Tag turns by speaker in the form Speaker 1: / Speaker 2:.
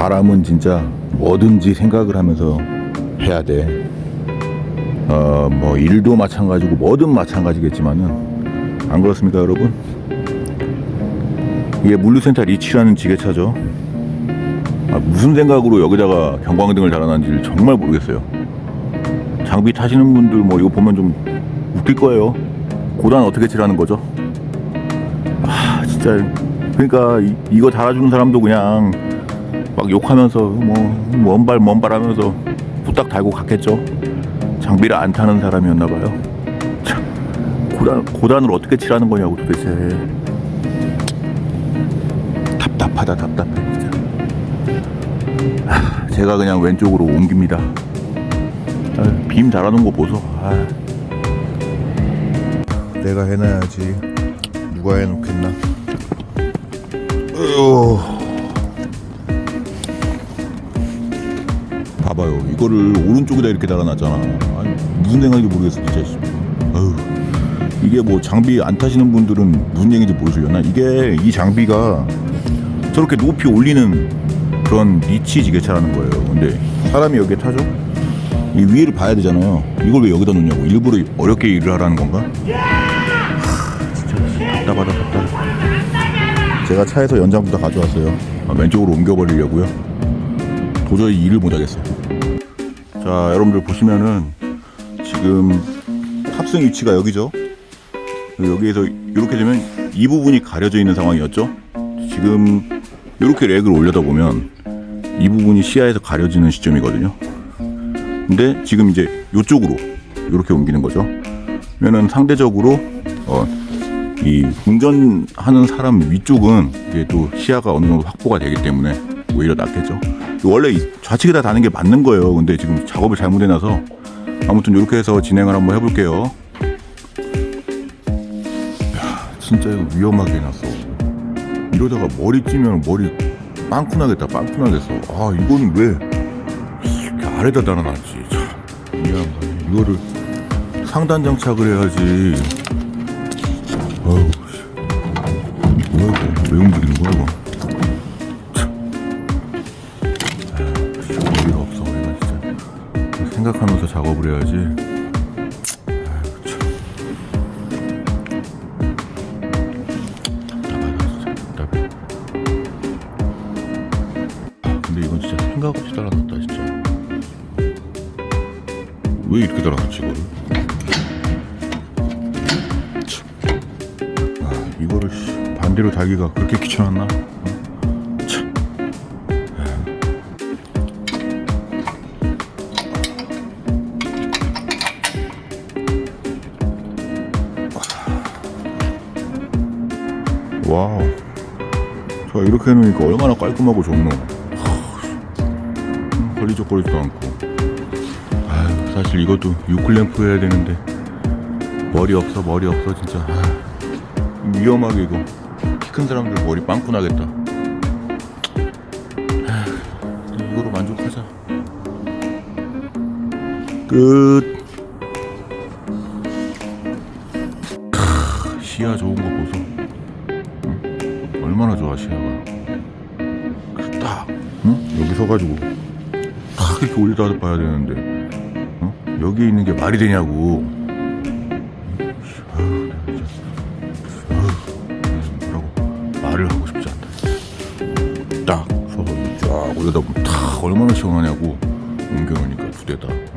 Speaker 1: 사람은 진짜 뭐든지 생각을 하면서 해야 돼. 어, 뭐 일도 마찬가지고 뭐든 마찬가지겠지만은 안 그렇습니까, 여러분? 이게 물류센터 리치라는 지게차죠. 아, 무슨 생각으로 여기다가 경광등을 달아놨는지 정말 모르겠어요. 장비 타시는 분들 뭐 이거 보면 좀 웃길 거예요. 고단 어떻게 칠하는 거죠? 아 진짜 그러니까 이, 이거 달아주는 사람도 그냥 막 욕하면서 뭐 먼발 먼발 하면서 후딱 달고 갔겠죠. 장비를 안 타는 사람이었나 봐요. 참 고단 고단을 어떻게 칠하는 거냐고 도대체 답답하다 답답해 진짜. 아, 제가 그냥 왼쪽으로 옮깁니다. 아, 빔 달아놓은 거 보소. 아. 내가 해놔야지. 누가 해놓겠나? 으유. 봐봐요. 이거를 오른쪽에다 이렇게 달아놨잖아. 아니, 무슨 생각인지 모르겠어, 진짜. 씨. 아유. 이게 뭐 장비 안 타시는 분들은 무슨 얘기인지 모르시려나? 이게 이 장비가 저렇게 높이 올리는 그런 리치 지게차라는 거예요. 근데 사람이 여기에 타죠? 이 위를 봐야 되잖아요. 이걸 왜 여기다 놓냐고. 일부러 어렵게 일을 하라는 건가? 하, 진짜 답답하다 답답해. 제가 차에서 연장부터 가져왔어요. 아, 왼쪽으로 옮겨버리려고요. 도저히 일을 못하겠어요. 자, 여러분들 보시면은 지금 탑승 위치가 여기죠. 여기에서 이렇게 되면 이 부분이 가려져 있는 상황이었죠. 지금 이렇게 렉을 올려다 보면 이 부분이 시야에서 가려지는 시점이거든요. 근데 지금 이제 이쪽으로 이렇게 옮기는 거죠. 그러면은 상대적으로 어, 이 운전하는 사람 위쪽은 이게 또 시야가 어느 정도 확보가 되기 때문에 오히려 낫겠죠. 원래 이 좌측에다 다는 게 맞는 거예요. 근데 지금 작업을 잘못해놔서 아무튼 이렇게 해서 진행을 한번 해볼게요. 야, 진짜 이거 위험하게 해놨어. 이러다가 머리 찌면 머리 빵꾸 나겠다, 빵꾸 나겠어. 아, 이거는 왜 이렇게 아래다 달아놨지? 참, 미안하네. 이거를 상단 장착을 해야지. 어우, 생각하면서 작업을 해야지. 생각 없이 달아놨다 진짜 왜 이렇게 달아놨지 이거를 참. 아, 이거를 씨, 반대로 달기가 그렇게 귀찮았나 와우. 자 이렇게 해놓으니까 얼마나 깔끔하고 좋노. 음, 걸리적거리지도 않고. 아유 사실 이것도 유클램프 해야 되는데. 머리 없어 머리 없어 진짜. 아유, 위험하게 이거. 키 큰 사람들 머리 빵꾸 나겠다. 아유, 이거로 만족하자. 끝 그딱 응? 여기 서가지고 딱 이렇게 올리다 봐야 되는데 어? 여기 있는 게 말이. 아유, 뭐라고 말을 하고 싶지 않다 딱 서서 쫙 올려다 보면 딱 얼마나 시원하냐고 옮겨놓으니까 두 대다 어?